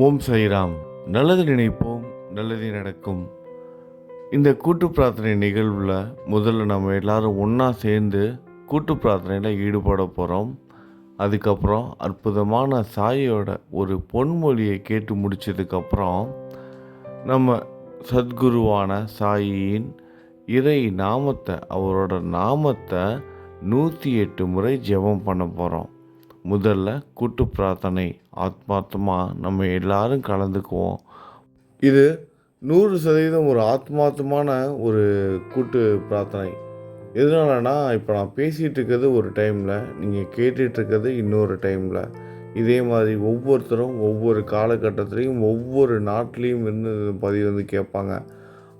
ஓம் சைராம் நல்லது நினைப்போம் நல்லது நடக்கும். இந்த கூட்டு பிரார்த்தனை நிகழ்வில் முதல்ல நம்ம எல்லாரும் ஒன்றா சேர்ந்து கூட்டு பிரார்த்தனையில் ஈடுபட போகிறோம் அதுக்கப்புறம் அற்புதமான சாயோட ஒரு பொன்மொழியை கேட்டு முடிச்சதுக்கப்புறம் நம்ம சத்குருவான சாயியின் இறை நாமத்தை அவரோட நாமத்தை நூற்றி எட்டு முறை ஜெபம் பண்ண போகிறோம் முதல்ல கூட்டு பிரார்த்தனை ஆத்மார்த்தமாக நம்ம எல்லாரும் கலந்துக்குவோம். இது நூறு சதவீதம் ஒரு ஆத்மார்த்தமான ஒரு கூட்டு பிரார்த்தனை. எதனாலனா இப்போ நான் பேசிகிட்டு இருக்கிறது ஒரு டைமில் நீங்கள் கேட்டுட்ருக்கிறது இன்னொரு டைமில். இதே மாதிரி ஒவ்வொருத்தரும் ஒவ்வொரு காலகட்டத்திலையும் ஒவ்வொரு நாட்டிலையும் இருந்து பதிவு வந்து கேட்பாங்க.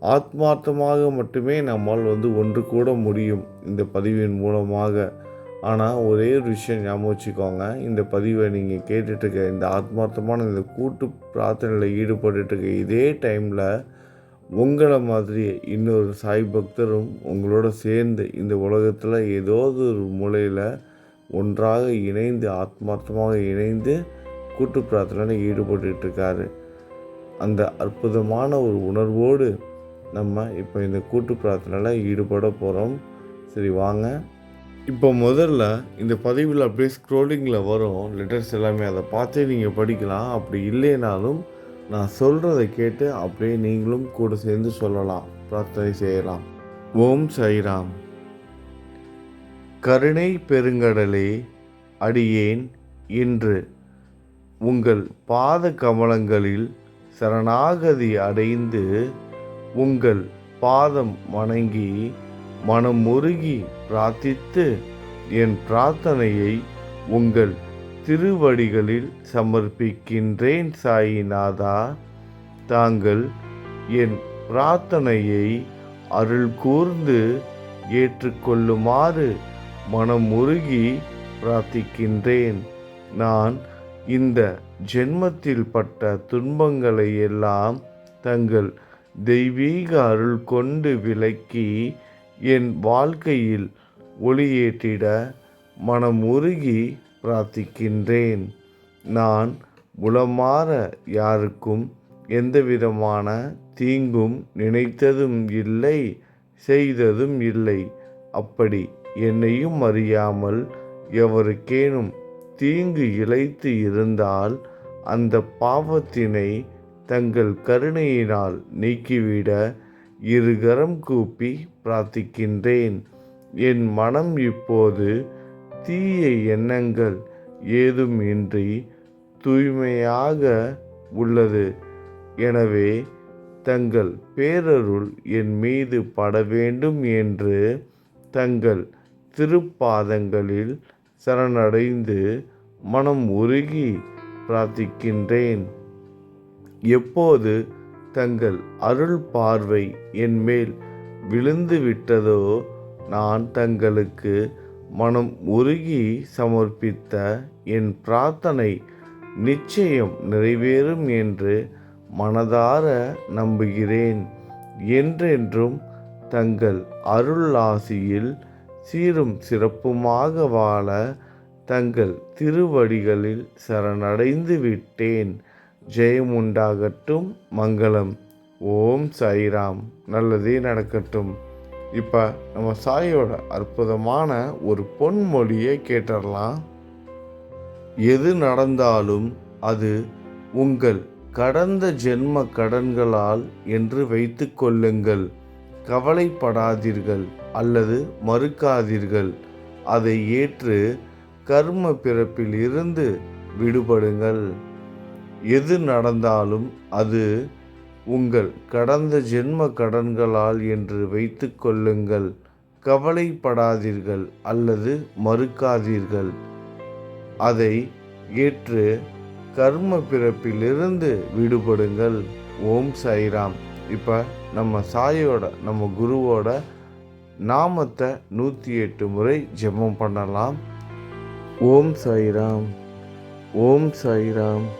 ஆத்மார்த்தமாக மட்டுமே நம்மால் வந்து ஒன்று கூட முடியும் இந்த பதிவின் மூலமாக. ஆனால் ஒரே ஒரு விஷயம் ஞாபகம் வச்சுக்கோங்க. இந்த பதிவை நீங்கள் கேட்டுட்ருக்க இந்த ஆத்மார்த்தமான இந்த கூட்டு பிரார்த்தனையில் ஈடுபட்டுருக்க இதே டைமில் உங்களை மாதிரி இன்னொரு சாய் பக்தரும் உங்களோட சேர்ந்து இந்த உலகத்தில் ஏதாவது ஒரு மூலையில் ஒன்றாக இணைந்து ஆத்மார்த்தமாக இணைந்து கூட்டு பிரார்த்தனையில் ஈடுபட்டுருக்காரு அந்த அற்புதமான ஒரு உணர்வோடு நம்ம இப்போ இந்த கூட்டு பிரார்த்தனையில் ஈடுபட போகிறோம் சரி வாங்க. இப்போ முதல்ல இந்த பதிவில் அப்படியே ஸ்க்ரோலிங்கில் வரும் லெட்டர்ஸ் எல்லாமே. அதை பார்த்தே நீங்கள் படிக்கலாம். அப்படி இல்லைனாலும் நான் சொல்கிறத கேட்டு அப்படியே நீங்களும் கூட சேர்ந்து சொல்லலாம். பிரார்த்தனை செய்யலாம். ஓம் சைராம். கருணை பெருங்கடலே அடியேன் இன்று உங்கள் பாத கமலங்களில் சரணாகதி அடைந்து உங்கள் பாதம் வணங்கி மனமுருகி பிரார்த்தித்து என் பிரார்த்தனையை உங்கள் திருவடிகளில் சமர்ப்பிக்கின்றேன் சாயிநாதா. தாங்கள் என் பிரார்த்தனையை அருள் கூர்ந்து ஏற்றுக்கொள்ளுமாறு மனமுருகி பிரார்த்திக்கின்றேன். நான் இந்த ஜென்மத்தில் பட்ட துன்பங்களை எல்லாம் தங்கள் தெய்வீக அருள் கொண்டு விலக்கி என் வாழ்க்கையில் ஒளியேற்றிட மனமுருகி பிரார்த்திக்கின்றேன். நான் உளமாற யாருக்கும் எந்தவிதமான தீங்கும் நினைத்ததும் இல்லை செய்ததும் இல்லை. அப்படி என்னையும் அறியாமல் எவருக்கேனும் தீங்கு இழைத்து இருந்தால் அந்த பாவத்தினை தங்கள் கருணையினால் நீக்கிவிட இருகரம் கூப்பி பிரார்த்திக்கின்றேன். என் மனம் இப்போது தீய எண்ணங்கள் ஏதும் இன்றி தூய்மையாக உள்ளது. எனவே தங்கள் பேரருள் என் மீது பட வேண்டும் என்று தங்கள் திருப்பாதங்களில் சரணடைந்து மனம் உருகி பிரார்த்திக்கின்றேன். எப்போது தங்கள் அருள் பார்வை என்மேல் விழுந்து விட்டதோ நான் தங்களுக்கு மனம் உருகி சமர்ப்பித்த என் பிரார்த்தனை நிச்சயம் நிறைவேறும் என்று மனதார நம்புகிறேன். என்றென்றும் தங்கள் அருள் ஆசியில் சீரும் சிறப்புமாக வாழ தங்கள் திருவடிகளில் சரணடைந்து விட்டேன். ஜெயம் உண்டாகட்டும் மங்களம். ஓம் சாய்ராம். நல்லதே நடக்கட்டும். இப்போ நம்ம சாயோட அற்புதமான ஒரு பொன்மொழியை கேட்டுடலாம் எது நடந்தாலும் அது உங்கள் கடந்த ஜென்ம கடன்களால் என்று வைத்து கொள்ளுங்கள். கவலைப்படாதீர்கள் அல்லது மறுக்காதீர்கள். அதை ஏற்று கர்ம பிறப்பில் இருந்து விடுபடுங்கள். எது நடந்தாலும் அது உங்கள் கடந்த ஜென்ம கடன்களால் என்று வைத்து கொள்ளுங்கள். கவலைப்படாதீர்கள் அல்லது மறுக்காதீர்கள். அதை ஏற்று கர்ம பிறப்பிலிருந்து விடுபடுங்கள். ஓம் சாய்ராம். இப்போ நம்ம சாயோட நம்ம குருவோட நாமத்தை நூற்றி எட்டு முறை ஜெபம் பண்ணலாம். ஓம் சாய்ராம். ஓம் சாய்ராம்.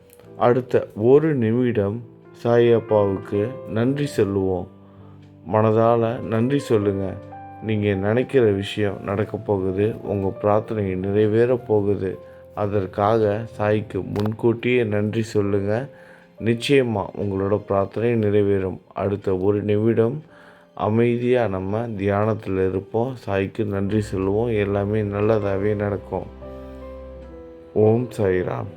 அடுத்த ஒரு நிமிடம் சாய் அப்பாவுக்கு நன்றி சொல்லுவோம். மனதால் நன்றி சொல்லுங்கள் நீங்கள் நினைக்கிற விஷயம் நடக்க போகுது உங்கள் பிரார்த்தனை நிறைவேற போகுது. அதற்காக சாய்க்கு முன்கூட்டியே நன்றி சொல்லுங்கள் நிச்சயமாக உங்களோட பிரார்த்தனை நிறைவேறும். அடுத்த ஒரு நிமிடம் அமைதியாக நம்ம தியானத்தில் இருப்போம். சாய்க்கு நன்றி சொல்லுவோம். எல்லாமே நல்லதாகவே நடக்கும். ஓம் சாய்ராம்.